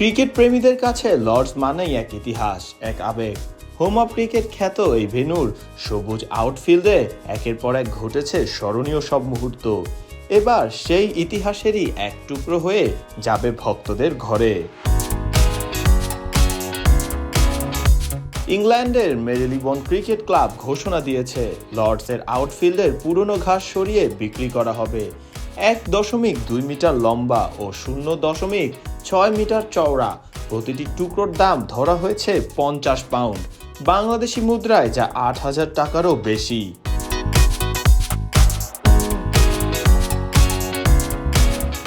Cricket প্রেমীদের কাছে Lords মানেই এক ইতিহাস, এক আবেগ। হোম অফ ক্রিকেট খ্যাত এই ভেনুর সবুজ আউটফিল্ডে একের পর এক ঘটেছে স্মরণীয় সব মুহূর্ত। এবার সেই ইতিহাসেরই এক টুকরো হয়ে যাবে ভক্তদের ঘরে। ইংল্যান্ডের মেরিলিবন ক্রিকেট ক্লাব ঘোষণা দিয়েছে, লর্ডসের আউটফিল্ডের পুরনো ঘাস সরিয়ে বিক্রি করা হবে। এক দশমিক দুই মিটার লম্বা ও শূন্য দশমিক ছয় মিটার চওড়া। প্রতিটি টুকরোর দাম ধরা হয়েছে পঞ্চাশ পাউন্ড। বাংলাদেশি মুদ্রায় যা আট হাজার টাকারও বেশি।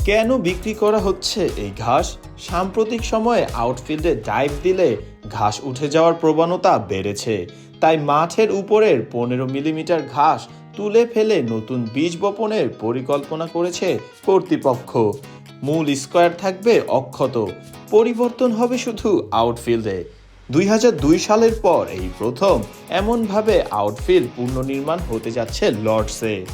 কেন বিক্রি করা হচ্ছে এই ঘাস? সাম্প্রতিক সময়ে আউটফিল্ডে ডাইভ দিলে ঘাস উঠে যাওয়ার প্রবণতা বেড়েছে। তাই মাঠের উপরের পনেরো মিলিমিটার ঘাস তুলে ফেলে নতুন বীজ বপনের পরিকল্পনা করেছে কর্তৃপক্ষ। মূল স্কোয়ার থাকবে অক্ষত। পরিবর্তন হবে শুধু আউটফিল্ডে। দুই দুই সালের পর এই প্রথম এমনভাবে আউটফিল্ড পুনর্নির্মাণ হতে যাচ্ছে লর্ডসে।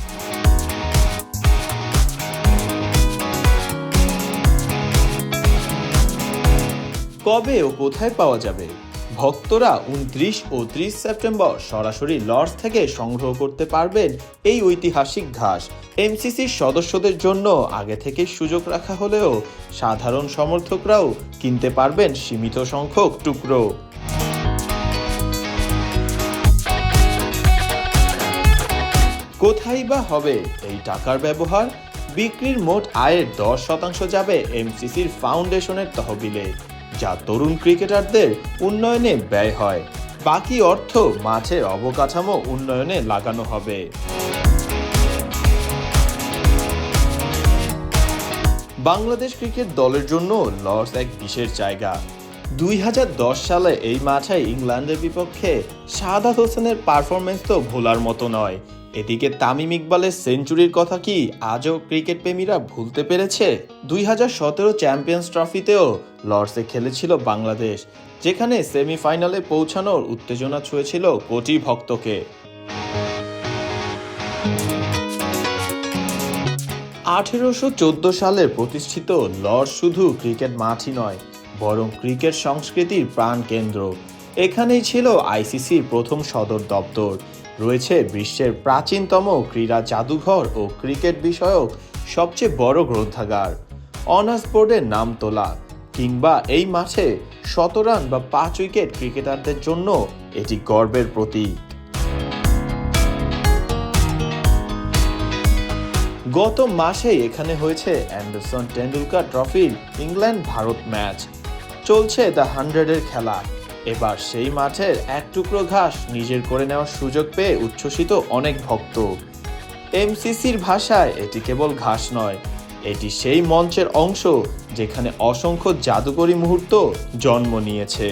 কবে ও কোথায় পাওয়া যাবে? ভক্তরা উনত্রিশ ও ত্রিশ সেপ্টেম্বর সরাসরি লর্ডস থেকে সংগ্রহ করতে পারবেন এই ঐতিহাসিক ঘাস। এমসিসির সদস্যদের জন্য আগে থেকে সুযোগ রাখা হলেও সাধারণ সমর্থকরাও কিনতে পারবেন সীমিত সংখ্যক টুকরো। কোথায় বা হবে এই টাকার ব্যবহার? বিক্রির মোট আয়ের দশ শতাংশ যাবে এমসিসির ফাউন্ডেশনের তহবিলে। যা তরুণ ক্রিকেটারদের উন্নয়নে ব্যয় হয়। বাকি অর্থ মাঠের অবকাঠামো উন্নয়নে লাগানো হবে। বাংলাদেশ ক্রিকেট দলের জন্য লর্ডস এক বিশেষ জায়গা। দুই হাজার দশ সালে এই মাঠে ইংল্যান্ডের বিপক্ষে সাদাত হোসেনের পারফরমেন্স তো ভোলার মতো নয়। এদিকে তামিম ইকবালের সেঞ্চুরির কথা কি আজও ক্রিকেট প্রেমীরা ভুলতে পেরেছে? দুই হাজার সতেরো চ্যাম্পিয়ন্স ট্রফিতেও লর্ডসে খেলেছিল বাংলাদেশ, যেখানে সেমিফাইনালে পৌঁছানোর উত্তেজনা ছুঁয়েছিল কোটি ভক্তকে। আঠেরোশো চোদ্দ সালে প্রতিষ্ঠিত লর্ড শুধু ক্রিকেট মাঠই নয়, বরং ক্রিকেট সংস্কৃতির প্রাণ কেন্দ্র এখানেই ছিল আইসিসির প্রথম সদর দপ্তর। রয়েছে বিশ্বের প্রাচীনতম ক্রীড়া জাদুঘর ও ক্রিকেট বিষয়ক সবচেয়ে বড় গ্রন্থাগার। অনার্স বোর্ডের নাম তোলা, কিংবা এই মাঠে শতরান বা পাঁচ উইকেট ক্রিকেটারদের জন্য এটি গর্বের প্রতীক। গত মাসেই এখানে হয়েছে অ্যান্ডারসন টেন্ডুলকার ট্রফির ইংল্যান্ড ভারত ম্যাচ। চলছে দ্য হান্ড্রেডের খেলা। এবার সেই মাঠের এক টুকরো ঘাস নিজের করে নেওয়ার সুযোগ পেয়ে উচ্ছ্বসিত অনেক ভক্ত। এমসিসির ভাষায় এটি কেবল ঘাস নয়, এটি সেই মঞ্চের অংশ যেখানে অসংখ্য জাদুকরী মুহূর্ত জন্ম নিয়েছে।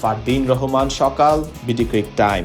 ফারদিন রহমান সকাল, বিডি ক্রিক টাইম।